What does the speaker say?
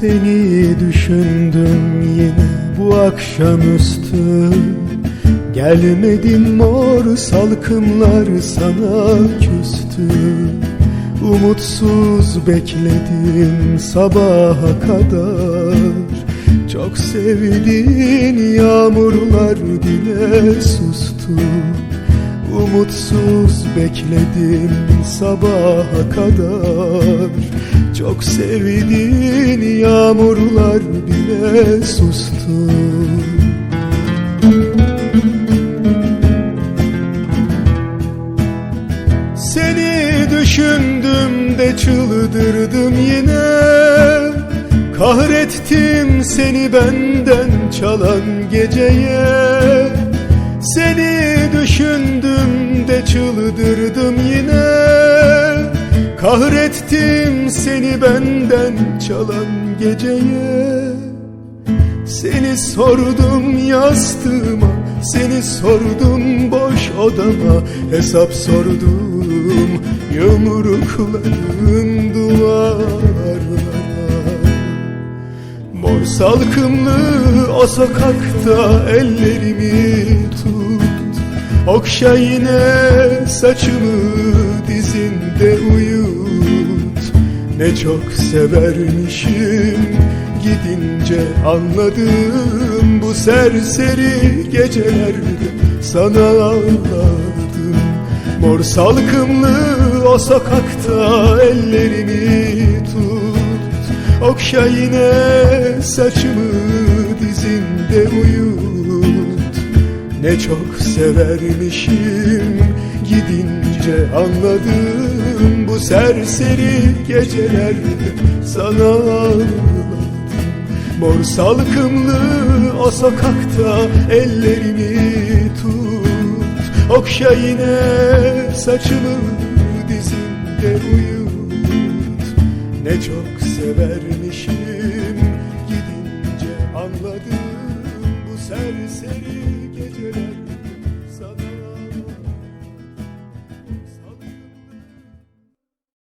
Seni düşündüm yine bu akşamüstü. Gelmedin mor salkımlar sana küstü. Umutsuz bekledim sabaha kadar. Çok sevdiğin yağmurlar bile sustu. Umutsuz bekledim sabaha kadar Çok sevdiğin yağmurlar bile sustu. Seni düşündüm de çıldırdım yine. Kahrettim seni benden çalan geceye. Seni düşündüm de çıldırdım yine. Kahrettim seni benden çalan geceye. Seni sordum yastığıma Seni sordum boş odama. Hesap sordum yumrukların duvarlara Mor salkımlı o sokakta ellerimi tut. Okşa yine saçımı dizinde uyut Ne çok severmişim. Gidince anladım Bu serseri gecelerde sana ağladım Mor salkımlı o sokakta ellerimi tut. Okşa yine saçımı dizinde uyut. Ne çok severmişim. Gidince anladım Bu serseri gecelerde sana Mor salkımlı o sokakta ellerimi tut. Okşa yine saçımı dizinde uyut. Ne çok severmişim gidince anladım Bu serseri